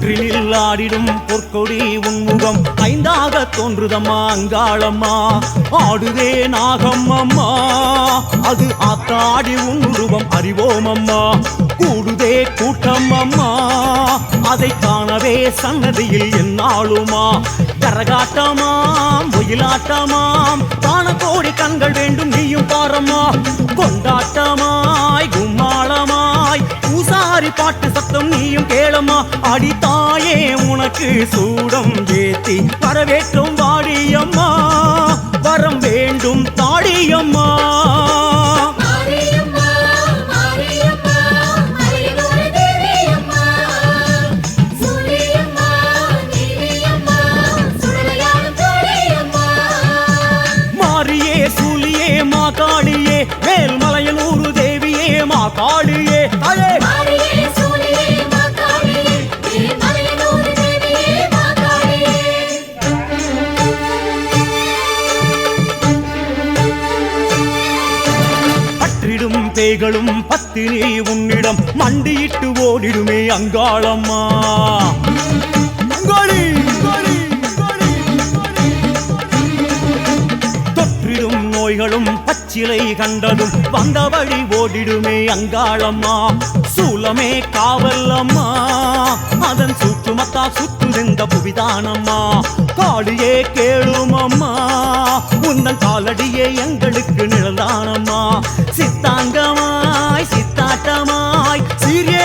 புற்றினில் ஆடிடும் பொற்கொடி உன்முகம் ஐந்தாக தோன்றுதம்மா அங்காளம்மா. ஆடுதே நாகம் அம்மா அது ஆத்தாடி உன் உருவம் அறிவோம் அம்மா கூடுதே கூட்டம் அம்மா அதை காணவே சன்னதியில் என்னாளுமா கரகாட்டமாம் ஒயிலாட்டமாம் காண கோடி கண்கள் வேண்டும் நீயும் பாரம்மா. பூசாரி பாட்டு சத்தம் நீயும் கேளம்மா அடித்தாயே உனக்கு சூடம் ஏத்தி வரவேற்றும் வாடியம்மா. வரம் வேண்டும் தாடியம்மா. காளியே மேல்மலையனூரு தேவியே மா காளியே தாயே. பேய்களும் பத்தினி உன்னிடம் மண்டியிட்டு ஓடிடுமே அங்காளம்மா. அங்காளி, தொற்றிடும் நோய்களும் பச்சிலை கண்டதும் வந்த வழி ஓடிடுமே அங்காளம்மா. சூலமே காவல்லம்மா. அதன் சுற்றுமத்தா சுற்றுந்த புவிதானம்மா. காளியே கேளுமம்மா. உந்தன் காலடியே எங்களுக்கு நிழலானம்மா சித்தாங்கமாய் சித்தாட்டமாய் சீரிய